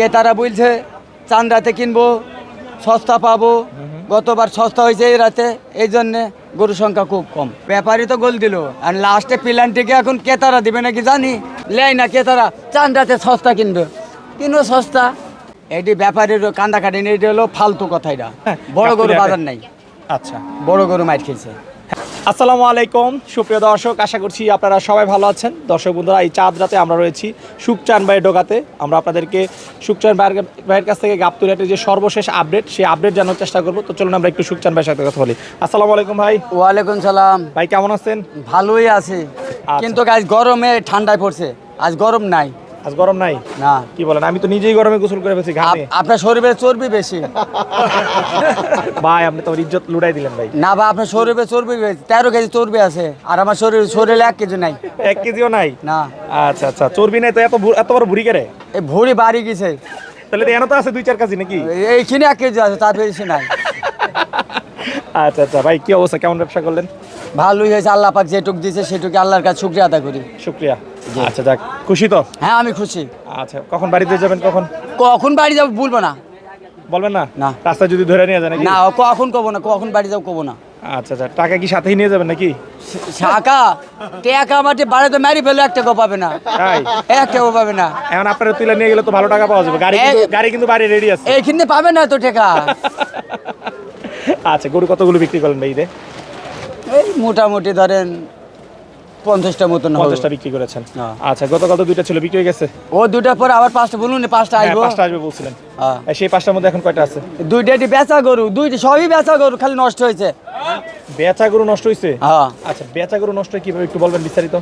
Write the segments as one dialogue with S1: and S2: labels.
S1: ক্রেতারা বলছে চান রাতে কিনবো সস্তা পাবো। গতবার সস্তা হয়েছে এই রাতে এই জন্যে গরুর সংখ্যা খুব কম। ব্যাপারই তো গোল দিল। আর লাস্টে প্ল্যানটিকে এখন ক্রেতারা দিবে নাকি জানি। লেয় না ক্রেতারা চান রাতে সস্তা কিনবে। কিনবো সস্তা। এটি ব্যাপারের কান্দা কাটেনি এটি হলো ফালতু কথা এটা।
S2: হ্যাঁ,
S1: বড় গরু বাজার। নাই।
S2: আচ্ছা।
S1: বড় গরু মাইর খেয়েছে।
S2: আসসালামু আলাইকুম। সুপ্রিয় দর্শক আশা করছি আপনারা সবাই ভালো আছেন। দর্শক বন্ধুরা এই চাঁদ রাতে আমরা রয়েছি সুকচান ভাইয়ের ডোকাতে। আমরা আপনাদেরকে সুকচান ভাইয়ের ভাইয়ের কাছ থেকে গাবতুলিয়াটের যে সর্বশেষ আপডেট সেই আপডেট জানার চেষ্টা করব। তো চলুন আমরা একটু সুকচান ভাইয়ের সাথে কথা বলি। আসসালামু আলাইকুম ভাই।
S1: ওয়ালাইকুম সালাম।
S2: ভাই কেমন আছেন?
S1: ভালোই আছে। কিন্তু আজ গরমে ঠান্ডায় পড়ছে। আজ গরম নাই।
S2: আজ গরম নাই?
S1: না।
S2: কি বলেন আমি তো নিজেই গরমে গোসল করে ফেলছি ঘামে।
S1: আপনার শরীরে চর্বি বেশি।
S2: ভাই আপনি তো ইজ্জত লুটাই দিলেন ভাই।
S1: না বা আপনার শরীরে চর্বি বেশি। তেরো কেজি চর্বি আছে আর আমার শরীর শরীরে এক কেজি নাই।
S2: এক কেজিও নাই?
S1: না।
S2: আচ্ছা আচ্ছা চর্বি নাই তো এত এত বড় ভুড়ি কেড়ে?
S1: এই ভুড়ি বাড়ি গেছে।
S2: তাহলে তো এনে তো আছে দুই চার কেজি নাকি?
S1: এইখানে এক কেজি আছে তার বেশি নাই।
S2: আচ্ছা আচ্ছা ভাই কি অবস্থা? কেমন ব্যবসা করলেন?
S1: ভালোই হয়েছে আল্লাহ পাক যেটুক দিয়েছে সেটুকু আল্লাহর কাছে শুক্রিয়া আদায় করি।
S2: শুক্রিয়া। আচ্ছা যাক খুশি তো?
S1: হ্যাঁ আমি খুশি।
S2: আচ্ছা কখন বাড়িতে যাবেন কখন?
S1: কখন বাড়ি যাব বলব না।
S2: বলবেন না?
S1: না।
S2: রাস্তা যদি ধরে নিয়ে নাকি?
S1: না কখন কবো না কখন বাড়ি যাব কবো না।
S2: আচ্ছা আচ্ছা টাকা কি সাথেই নিয়ে যাবেন নাকি?
S1: শাখা টেকা মাটি বাড়িতে মারি ফেলে এক টাকাও পাবে না।
S2: তাই?
S1: এক টাকাও পাবে না।
S2: এখন আপনারা তুলে নিয়ে গেলে তো ভালো টাকা পাওয়া যাবে। গাড়ি কিন্তু গাড়ি কিন্তু বাড়ি রেডি আছে।
S1: এইখানে পাবে না তো টাকা।
S2: আচ্ছা গরু কতগুলো বিক্রি করলেন ভাই ঈদে?
S1: এই মোটামুটি ধরেন পঞ্চাশটা মতন
S2: পঞ্চাশটা বিক্রি করেছেন।
S1: হ্যাঁ।
S2: আচ্ছা গতকাল তো দুইটা ছিল বিক্রি হয়ে গেছে?
S1: ও দুটার পর আবার পাঁচটা বলুন পাঁচটা
S2: হ্যাঁ,
S1: আসব।
S2: পাঁচটা আসবে বলছিলেন।
S1: হ্যাঁ।
S2: সেই পাঁচটার মধ্যে এখন কয়টা আছে?
S1: দুইটাটি বেচা গরু দুইটি সবই বেচা গরু খালি নষ্ট হয়েছে।
S2: বেচা গরু নষ্ট হয়েছে
S1: হ্যাঁ।
S2: আচ্ছা বেচা গরু নষ্ট কীভাবে একটু বলবেন বিস্তারিত?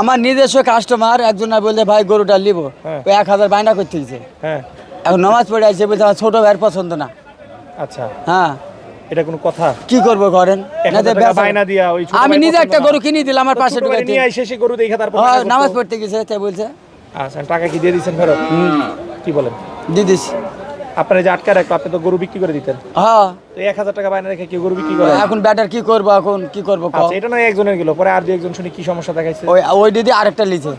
S1: আমার নিজস্ব কাস্টমার একজন বলছে ভাই গরুটা নিবো।
S2: হ্যাঁ।
S1: এক হাজার বায়না করতে
S2: হ্যাঁ।
S1: এখন নামাজ পড়ে আসছে বলছে আমার ছোট ভাইয়ের পছন্দ না।
S2: আচ্ছা।
S1: হ্যাঁ।
S2: এটা কোনো কথা?
S1: কি করব করেন?
S2: বায়না দিয়া ওই
S1: আমি নিজে একটা গরু কিনে দিলাম আমার পাশে ঢুকাইতে
S2: নিয়ে আইসে সে গরু দেখে তারপর
S1: হ্যাঁ নামাজ পড়তে গেছে তাই বলছে?
S2: আচ্ছা টাকা কি দিয়ে দিচ্ছেন ফেরত? কি বলেন? আপনারা যে আটকা রাখল আপনি তো গরু বিক্রি করে দিতেন।
S1: হ্যাঁ।
S2: তো এক হাজার টাকা বায়না রেখে কি গরু বিক্রি করে?
S1: এখন ব্যাটার কি করব এখন? কি করব
S2: আচ্ছা এটা নয় একজনের গেল। পরে আর দুই একজন শুনি কি সমস্যা দেখাইছে?
S1: ওই ওই দিদি আরেকটা লিছে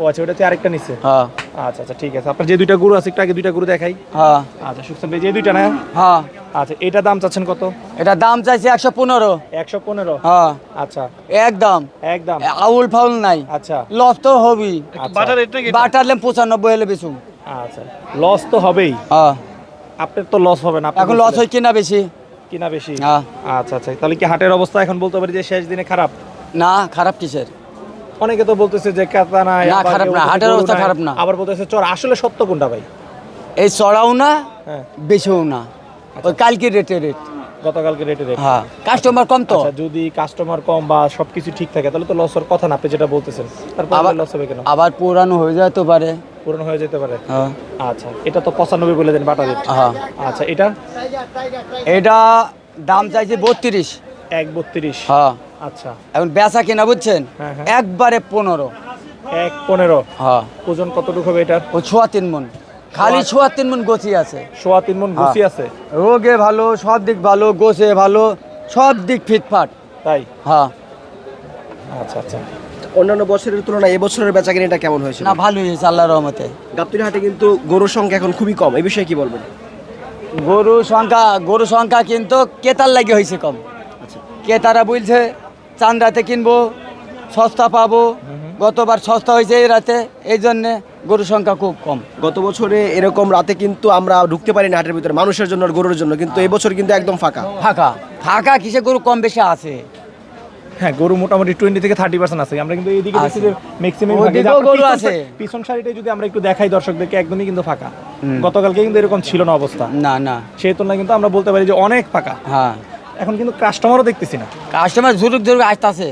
S2: ও আচ্ছা ওটাতে আরেকটা নিচ্ছে
S1: হ্যাঁ।
S2: আচ্ছা আচ্ছা ঠিক আছে। আপনার যে দুইটা গরু আছে একটু আগে দুইটা গরু দেখাই।
S1: হ্যাঁ।
S2: আচ্ছা ভাই যে দুইটা না?
S1: হ্যাঁ।
S2: আচ্ছা এটা দাম চাচ্ছেন কত?
S1: এটা দাম চাইছে একশো পনেরো।
S2: একশো পনেরো?
S1: হ্যাঁ।
S2: আচ্ছা।
S1: একদম।
S2: একদম।
S1: আউল ফাউল নাই।
S2: আচ্ছা।
S1: লস তো হবি
S2: আচ্ছা।
S1: বাটারলে পঁচানব্বই হলে বেচুম
S2: আচ্ছা লস তো হবেই।
S1: হ্যাঁ।
S2: আপনার তো লস হবে না আপনি
S1: এখন লস হয় কিনা বেশি?
S2: কিনা বেশি।
S1: হ্যাঁ।
S2: আচ্ছা আচ্ছা তাহলে কি হাটের অবস্থা এখন বলতে পারি যে শেষ দিনে খারাপ?
S1: না খারাপ কিসের?
S2: অনেকে তো বলতেছে যে কাতা নাই
S1: না, খারাপ না, হাটের অবস্থা খারাপ না।
S2: আবার বলতেছে চর আসলে সত্য কোনটা ভাই?
S1: এই চড়াও না
S2: হ্যাঁ।
S1: বেশিও না। ওই কালকে রেটে রেট
S2: গতকালকে রেটে রেট
S1: হ্যাঁ কাস্টমার কম তো।
S2: আচ্ছা যদি কাস্টমার কম বা সবকিছু ঠিক থাকে তাহলে তো লস হওয়ার কথা না আপনি যেটা বলতেছেন। তারপর লস হবে কেন?
S1: আবার পুরানো হয়ে যেতে পারে।
S2: পূরণ হয়ে যেতে পারে।
S1: হ্যাঁ।
S2: আচ্ছা এটা তো পঁচানব্বই বলে দেন বাটা রেট
S1: হ্যাঁ।
S2: আচ্ছা এটা?
S1: এটা দাম চাইছে বত্রিশ।
S2: এক বত্রিশ।
S1: হ্যাঁ।
S2: আচ্ছা।
S1: এখন বেচা কিনা বুঝছেন?
S2: হ্যাঁ, হ্যাঁ।
S1: একবারে পনেরো।
S2: এক পনেরো?
S1: হ্যাঁ।
S2: ওজন কতটুকু হবে এটার
S1: ও ছোয়া তিন মন। খালি ছোয়া তিন মন গছি আছে।
S2: সোয়া তিন মন গুছি আছে?
S1: রোগে ভালো সব দিক ভালো গোছে ভালো সব দিক ফিটফাট।
S2: তাই?
S1: হ্যাঁ।
S2: আচ্ছা আচ্ছা।
S3: অন্যান্য বছরের তুলনায় এবছরের বেচা কিনাটা কেমন হয়েছে?
S1: না ভালোই হয়েছে আল্লাহর রহমতে।
S3: গাবতলী হাটে কিন্তু গরুর সংখ্যা এখন খুবই কম। এই বিষয়ে কি বলবেন?
S1: গরু সংখ্যা গরু সংখ্যা কিন্তু কেতার লাগে হয়েছে কম।
S3: আচ্ছা।
S1: ক্রেতারা বলছে চান রাতে কিনবো সস্তা পাবো। গতবার সস্তা হয়েছে এই রাতে এই জন্যে গরুর সংখ্যা খুব কম।
S3: গত বছরে এরকম রাতে কিন্তু আমরা ঢুকতে পারি না হাটের ভিতরে মানুষের জন্য আর গরুর জন্য কিন্তু এবছর কিন্তু একদম ফাঁকা।
S1: ফাঁকা। ফাঁকা কিসে গরু কম বেশি আছে?
S2: হ্যাঁ গরু মোটামুটি টোয়েন্টি থেকে থার্টি পার্সেন্ট আছে। আমরা কিন্তু এইদিকে দেখছি যে ম্যাক্সিমাম
S1: গরু আছে।
S2: পিছন সাইডে যদি আমরা একটু দেখাই দর্শকদেরকে একদমই কিন্তু ফাঁকা। গতকালকে কিন্তু এরকম ছিল না অবস্থা।
S1: না না।
S2: সেই তুলনায় কিন্তু আমরা বলতে পারি যে অনেক ফাঁকা।
S1: হ্যাঁ।
S2: এখন কিন্তু কাস্টমারও দেখতেছি না।
S1: কাস্টমার ঝুরুক ঝুরুক আসতেছে।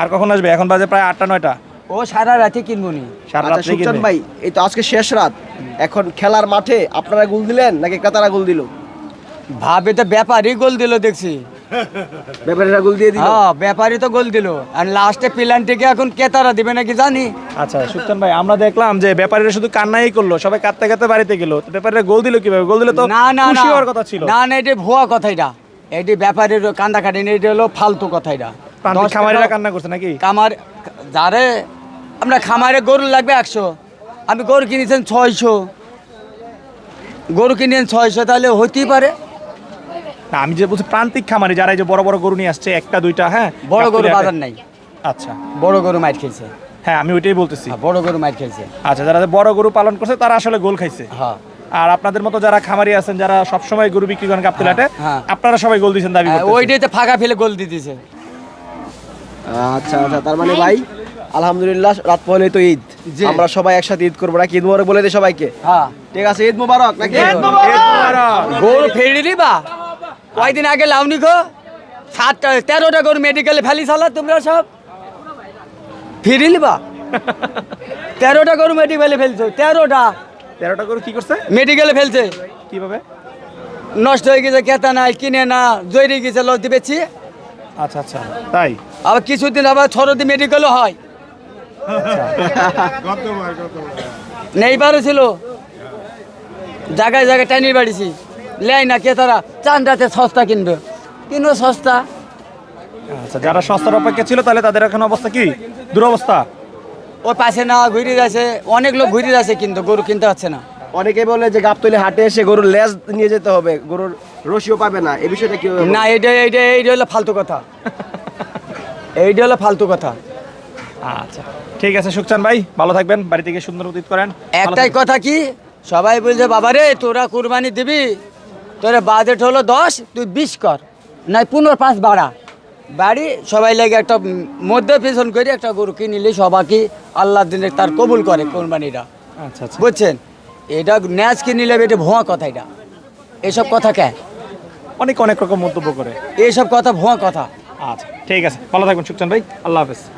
S2: আর কখন আসবে? এখন বাজে প্রায় আটটা নয়টা।
S1: ও সারা রাতে কিনবো নি।
S2: সারা
S3: আচ্ছা সুখচাঁদ
S2: কিনবে।
S3: ভাই এই তো আজকে শেষ রাত। এখন খেলার মাঠে আপনারা গোল দিলেন নাকি কাতারা গোল দিল?
S1: ভাবে তো ব্যাপারই গোল দিল দেখছি।
S3: ব্যাপারীরা গোল দিয়ে দিল?
S1: হ্যাঁ ব্যাপারই তো গোল দিল। আর লাস্টে প্ল্যানটিকে এখন ক্রেতারা দিবে নাকি জানি।
S2: আচ্ছা সুলতান ভাই আমরা দেখলাম যে ব্যাপারীরা শুধু কান্নাই করল সবাই কাঁদতে কাঁদতে বাড়িতে গেল। তো ব্যাপারীরা গোল দিল কীভাবে? গোল দিলে তো
S1: না না না।
S2: খুশি হওয়ার কথা ছিল।
S1: না না এটি ভুয়া কথা এটা। এটি ব্যাপারের কান্দা কাটিনি এটি হলো ফালতু কথা এটা।
S2: খামারিরা কান্না করছে নাকি?
S1: কামার যারে আমরা খামারে গরু লাগবে একশো আমি গরু কিনেছেন ছয়শো। গরু কিনেন ছয়শো তাহলে হতেই পারে।
S2: না আমি যে বলছি প্রান্তিক খামারে যারা এই যে বড় বড় গরু নিয়ে আসছে একটা দুইটা হ্যাঁ?
S1: বড় গরু বাজার নাই।
S2: আচ্ছা।
S1: বড় গরু মাইর খেয়েছে।
S2: হ্যাঁ আমি ওইটাই বলতেছি।
S1: হ্যাঁ, বড় গরু মাইর খেয়েছে।
S2: আচ্ছা যারা বড় গরু পালন করছে তারা আসলে গোল খাইছে।
S1: হ্যাঁ।
S2: আর আপনাদের মতো যারা খামারি আছেন যারা সবসময় গরু বিক্রি করেন গাবতলী হাটে
S1: হ্যাঁ।
S2: আপনারা সবাই গোল দিয়েছেন দাবি
S1: হ্যাঁ। ওইটাতে ফাঁকা ফেলে গোল দিয়ে দিছে
S3: আচ্ছা আচ্ছা তার মানে ভাই আলহামদুলিল্লাহ রাত পহলে তো ঈদ।
S1: জি।
S3: আমরা সবাই একসাথে ঈদ করব নাকি? ঈদ মোবারক বলে দিই সবাইকে।
S1: হ্যাঁ।
S3: ঠিক আছে ঈদ মোবারক নাকি?
S2: ঈদ মোবারক!
S1: গরু ফেরি বা কয়দিন আগে লাউনি গো সাতটা তেরোটা গরু মেডিকেলে ফেলি সালা তোমরা সব। ফিরিলি বা তেরোটা গরু মেডিকেলে ফেলছো তেরোটা।
S2: তেরোটা গরু কি করছে?
S1: মেডিকেলে ফেলছে।
S2: কীভাবে?
S1: নষ্ট হয়ে গেছে কেতা নাই কিনে না জয়রি গেছে লস দিবেছি
S2: আচ্ছা আচ্ছা তাই?
S1: আবার কিছুদিন আবার ছরদি মেডিকেলও হয়। নেইবারও ছিল। জায়গায় জায়গায় টানিয়ে বাড়িছি লেয় না কেতারা চান্দাতে সস্তা কিনবে। কিনবো সস্তা।
S2: আচ্ছা যারা সস্তার অপেক্ষা ছিল তাহলে তাদের এখন অবস্থা কি? দুরবস্থা?
S1: ওই পাশে না ঘুরে যাচ্ছে। অনেক লোক ঘুরে যাচ্ছে কিন্তু গরু কিনতে পারছে না।
S3: অনেকে বলে যে গাবতলি হাটে এসে গরুর লেজ নিয়ে যেতে হবে গরুর রশিও পাবে না। এই বিষয়টা কি
S1: না এইটা এইটা এইটা হলো ফালতু কথা। এইটা হলো ফালতু কথা।
S2: আচ্ছা ঠিক আছে সুখচান ভাই ভালো থাকবেন বাড়ি থেকে সুন্দর উদিত করেন।
S1: একটাই কথা কি সবাই বলছে বাবা রে তোরা কুরবানি দিবি তোরা বাজেট হলো দশ তুই বিশ কর নাই পনেরো পাঁচ বাড়া। বাড়ি সবাই লাগে একটা মধ্যে পেছন করে একটা গরু কিনিলে সবাইকে আল্লাহ দিনে তার কবুল করে কোরবানিটা
S2: আচ্ছা আচ্ছা।
S1: বুঝছেন? এটা ন্যাচ কিনিলে এটা ভোঁয়া কথা এটা। এসব কথা কে?
S2: অনেক অনেক রকম মন্তব্য করে।
S1: এইসব কথা ভোঁয়া কথা।
S2: আচ্ছা ঠিক আছে। ভালো থাকবেন সুখচান ভাই। আল্লাহ হাফেজ।